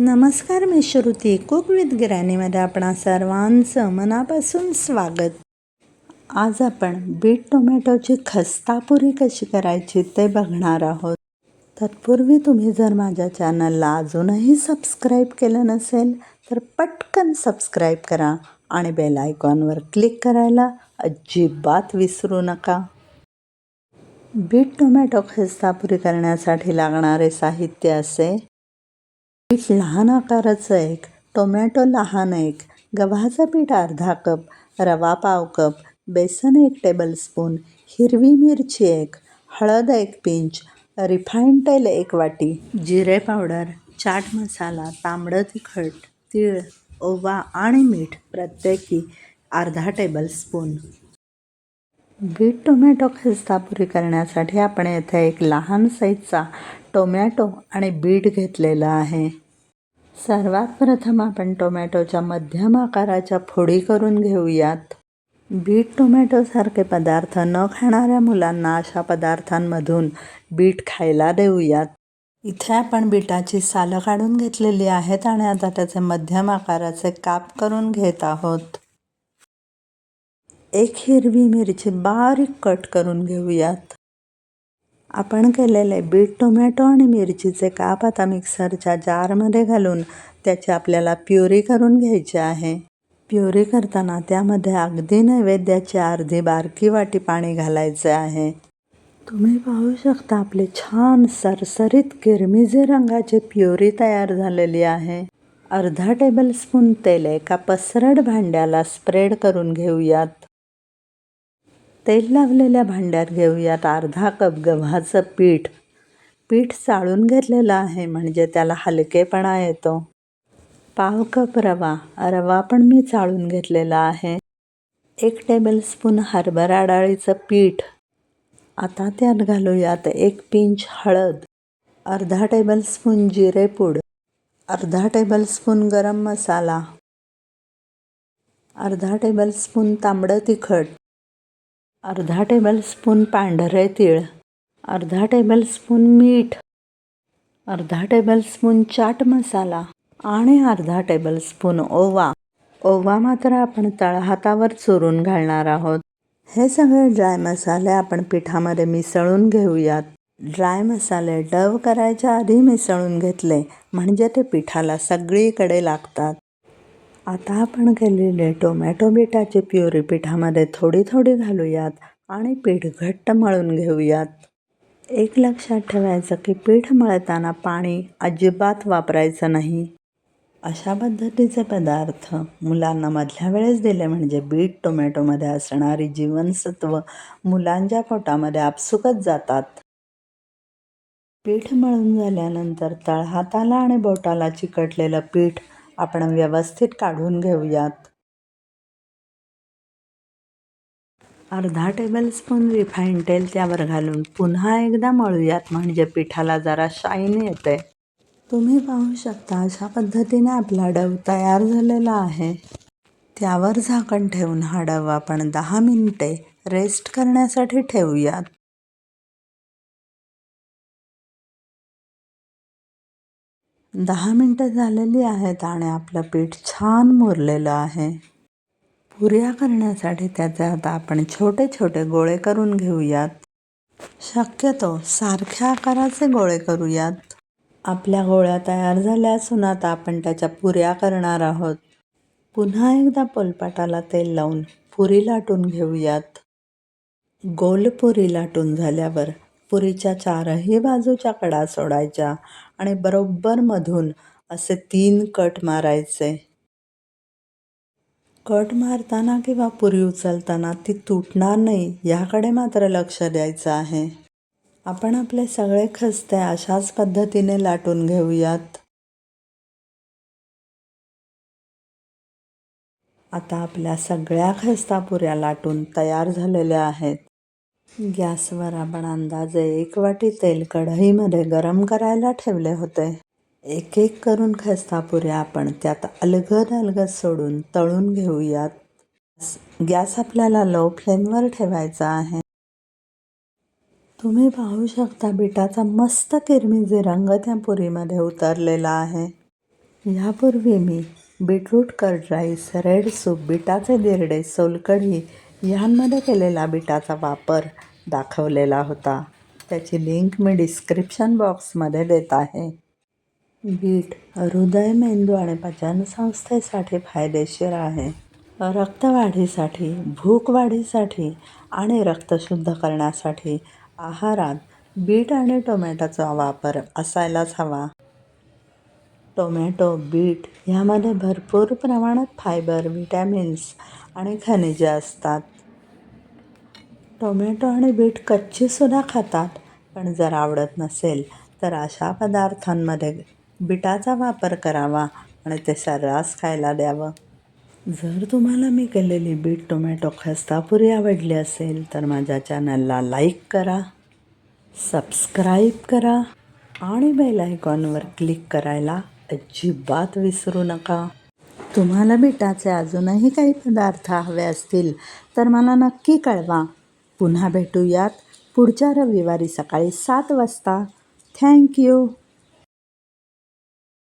नमस्कार मी Shruti cook with गिराणीमध्ये आपणा सर्वांचं मनापासून स्वागत. आज आपण बीट टोमॅटोची खस्तापुरी कशी करायची ते बघणार आहोत. तत्पूर्वी तुम्ही जर माझ्या चॅनलला अजूनही सबस्क्राईब केलं नसेल तर पटकन सबस्क्राईब करा आणि बेल आयकॉनवर क्लिक करायला अजिबात विसरू नका. बीट टोमॅटो खस्तापुरी करण्यासाठी लागणारे साहित्य असे पीठ लहान आकाराचं एक टोमॅटो लहान एक गव्हाचं पीठ अर्धा कप रवा पाव कप बेसन एक टेबलस्पून हिरवी मिरची एक हळद एक पिंच रिफाईंड तेल एक वाटी जिरे पावडर चाट मसाला तांबडं तिखट तीळ ओवा आणि मीठ प्रत्येकी अर्धा टेबलस्पून बीट टोमॅटो खिस्तापुरी करण्यासाठी आपण येथे एक लहान साईजचा टोमॅटो आणि बीट घेतलेला आहे. सर्वात प्रथम आपण टोमॅटोच्या मध्यम आकाराच्या फोडी करून घेऊयात. बीट टोमॅटोसारखे पदार्थ न खाणाऱ्या मुलांना अशा पदार्थांमधून बीट खायला देऊयात. इथे आपण बीटाची सालं काढून घेतलेली आहेत आणि आता त्याचे मध्यम आकाराचे काप करून घेत आहोत. एक हिरवी मिरची बारीक कट करून घेऊयात. आपण केलेले बीट टोमॅटो आणि मिरचीचे काप आता मिक्सरच्या जारमध्ये घालून त्याची आपल्याला प्युरी करून घ्यायची आहे. प्युरी करताना त्यामध्ये अगदी नैवेद्याची अर्धी बारकी वाटी पाणी घालायचे आहे. तुम्ही पाहू शकता आपले छान सरसरीत किरमिजी रंगाची प्युरी तयार झालेली आहे. अर्धा टेबलस्पून तेल एका पसरड भांड्याला स्प्रेड करून घेऊयात. तेल लावलेल्या भांड्यात घेऊयात अर्धा कप गव्हाचं पीठ. पीठ चाळून घेतलेलं आहे म्हणजे त्याला हलकेपणा येतो. पाव कप रवा. रवा पण मी चाळून घेतलेला आहे. एक टेबलस्पून हरभरा डाळीचं पीठ. आता त्यात घालूयात एक पिंच हळद. अर्धा टेबलस्पून जिरेपूड अर्धा टेबलस्पून गरम मसाला. अर्धा टेबलस्पून तांबडं तिखट. अर्धा टेबलस्पून पांढरे तीळ अर्धा टेबलस्पून मीठ अर्धा टेबलस्पून चाट मसाला आणि अर्धा टेबलस्पून ओवा. ओवा मात्र आपण तळहातावर चुरून घालणार आहोत. हे सगळे ड्राय मसाले आपण पिठामध्ये मिसळून घेऊयात. ड्राय मसाले डव करायच्या आधी मिसळून घेतले म्हणजे ते पिठाला सगळीकडे लागतात. आता आपण केलेले टोमॅटो बीटाचे प्युरी पिठामध्ये थोडी थोडी घालूयात आणि पीठ घट्ट मळून घेऊयात. एक लक्षात ठेवायचं की पीठ मळताना पाणी अजिबात वापरायचं नाही. अशा पद्धतीचे पदार्थ मुलांना मधल्या वेळेस दिले म्हणजे बीट टोमॅटोमध्ये असणारी जीवनसत्व मुलांच्या पोटामध्ये आपसुकच जातात. पीठ मळून झाल्यानंतर तळहाताला आणि बोटाला चिकटलेलं पीठ आपण व्यवस्थित काढून घेऊयात. अर्धा टेबलस्पून रिफाईन तेल त्यावर घालून पुन्हा एकदा मळूयात. म्हणजे पिठाला जरा शाईन येते. तुम्ही पाहू शकता अशा पद्धतीने आपला डव तयार झालेला आहे. त्यावर झाकण ठेवून हा डव आपण दहा मिनिटे रेस्ट करण्यासाठी ठेवूयात. दहा मिनटं झालेली आहेत आणि आपलं पीठ छान मुरलेलं आहे. पुऱ्या करण्यासाठी त्याचे आता आपण छोटे छोटे गोळे करून घेऊयात. शक्यतो सारख्या आकाराचे गोळे करूयात. आपल्या गोळ्या तयार झाल्या असून आता आपण त्याच्या पुऱ्या करणार आहोत. पुन्हा एकदा पोलपाटाला तेल लावून पुरी लाटून घेऊयात. गोल पुरी लाटून झाल्यावर पुरीच्या चारही बाजूच्या कडा सोडायच्या आणि बरोबर मधून असे तीन कट मारायचे. कट मारताना किंवा पुरी उचलताना ती तुटणार नाही याकडे मात्र लक्ष द्यायचं आहे. आपण आपले सगळे खस्ते अशाच पद्धतीने लाटून घेऊयात. आता आपल्या सगळ्या खस्ता पुऱ्या लाटून तयार झालेल्या आहेत. गॅसवर आपण अंदाजे एक वाटी तेल कढईमध्ये गरम करायला ठेवले होते. एक एक करून खस्तापुऱ्या आपण त्यात अलगद अलगद सोडून तळून घेऊयात. गॅस आपल्याला लो फ्लेमवर ठेवायचा आहे. तुम्ही पाहू शकता बिटाचा मस्त किरमिजी रंग त्या पुरीमध्ये उतरलेला आहे. यापूर्वी मी beetroot curd rice red soup बीटाचे दिरडे सोलकढी ह्यांमध्ये केलेला बीटाचा वापर दाखवलेला होता. त्याची लिंक मी डिस्क्रिप्शन बॉक्समध्ये देत आहे. बीट हृदय मेंदू आणि पचनसंस्थेसाठी फायदेशीर आहे. रक्तवाढीसाठी भूक वाढीसाठी आणि रक्त शुद्ध करण्यासाठी आहारात बीट आणि टोमॅटोचा वापर असायलाच हवा. टोमॅटो बीट ह्यामध्ये भरपूर प्रमाणात फायबर विटॅमिन्स आणि खनिजे असतात. टोमॅटो आणि बीट कच्चीसुद्धा खातात पण जर आवडत नसेल तर अशा पदार्थांमध्ये बीटाचा वापर करावा आणि ते सर्रास खायला द्यावं. जर तुम्हाला मी केलेली बीट टोमॅटो खस्तापुरी आवडली असेल तर माझ्या चॅनलला लाईक करा सबस्क्राईब करा आणि बेल आयकॉनवर क्लिक करायला अजिबात विसरू नका. तुम्हाला बीटाचे अजूनही काही पदार्थ हवे असतील तर मला नक्की कळवा. पुन्हा भेटूयात पुढच्या रविवारी सकाळी सात वाजता. थँक्यू